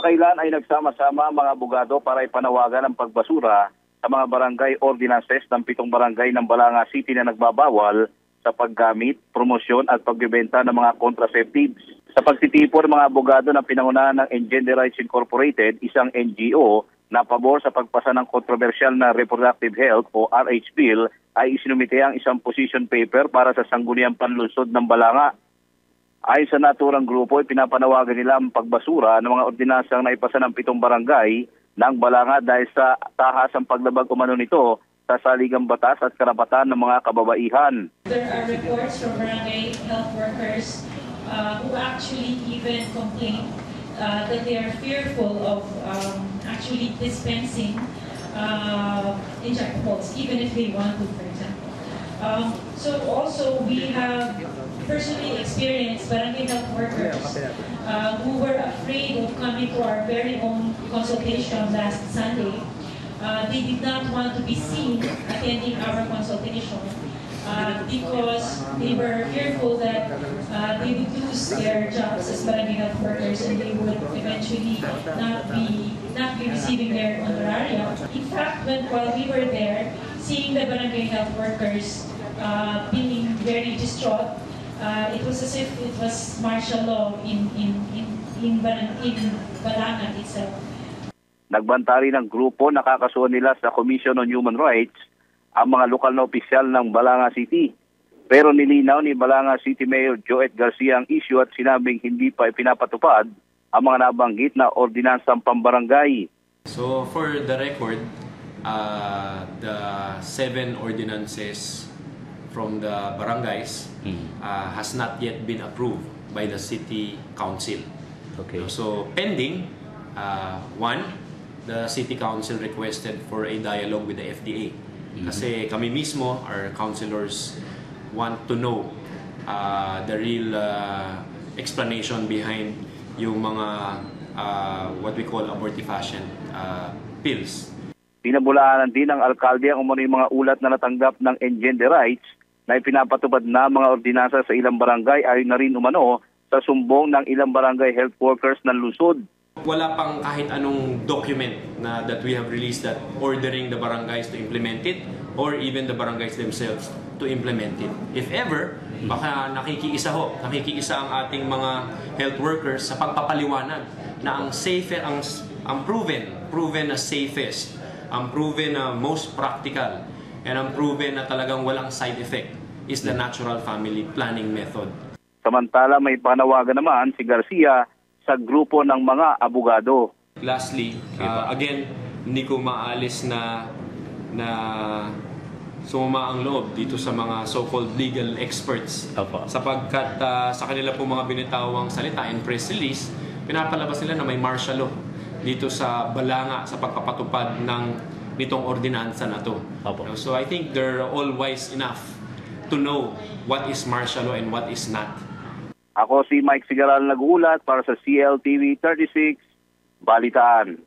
Kamakailan ay nagsama-sama mga abogado para ipanawagan ang pagbasura sa mga barangay ordinances ng pitong barangay ng Balanga City na nagbabawal sa paggamit, promosyon at pagbebenta ng mga contraceptives. Sa pagtitipon ng mga abogado ng pinangunahan ng Engender Rights Incorporated, isang NGO na pabor sa pagpasa ng kontrobersyal na Reproductive Health o RH Bill ay isinumite ang isang position paper para sa sangguniang panlusod ng Balanga. Ayon sa naturang grupo, pinapanawagan nila ang pagbasura ng mga ordinansang naipasa ng pitong barangay ng Balanga dahil sa tahasang paglabag umano nito sa saligang batas at karapatan ng mga kababaihan. There are reports from barangay health workers uh, who actually even complain uh, that they are fearful of um, actually dispensing uh, injectables, even if they want to. Um, so also we have personally experienced barangay health workers uh, who were afraid of coming to our very own consultation last Sunday. Uh, they did not want to be seen attending our consultation uh, because they were fearful that uh, they would lose their jobs as barangay health workers and they would eventually not be not be receiving their honorarium. In fact, when while we were there, seeing the barangay health workers uh, being very distraught, uh, it was as if it was martial law in in in in, Barang- in Balangan itself. Nagbanta rin ng grupo nakakasuhan nila sa Commission on Human Rights ang mga lokal na opisyal ng Balanga City. Pero nilinaw ni Balanga City Mayor Joet Garcia ang issue at sinabing hindi pa ipinapatupad ang mga nabanggit na ordinansang pambarangay. So for the record, uh, the seven ordinances from the barangays uh, has not yet been approved by the city council. Okay. So pending, uh, one, the city council requested for a dialogue with the FDA. Kasi kami mismo, our councilors, want to know uh, the real uh, explanation behind yung mga uh, what we call abortifacient uh, pills. Pinabulaanan din ng alkalde ang umano'y mga ulat na natanggap ng Engender Rights na ipinapatupad na mga ordinansa sa ilang barangay ay na rin umano sa sumbong ng ilang barangay health workers ng Luzon. Wala pang kahit anong document na that we have released that ordering the barangays to implement it or even the barangays themselves to implement it. If ever, baka nakikiisa ho, nakikiisa ang ating mga health workers sa pagpapaliwanag na ang safe ang ang proven, proven na safest, ang proven na most practical, and ang proven na talagang walang side effect is the natural family planning method. Samantala may panawagan naman si Garcia sa grupo ng mga abogado. Lastly, uh, again, hindi ko maalis na na sumama ang loob dito sa mga so-called legal experts. Opo. Sapagkat uh, sa kanila po mga binitawang salita in press release, pinapalabas nila na may martial law dito sa balanga sa pagpapatupad ng nitong ordinansa na to. Opo. So I think they're all wise enough to know what is martial law and what is not. Ako si Mike Sigaral nag-uulat para sa CLTV 36 Balitaan.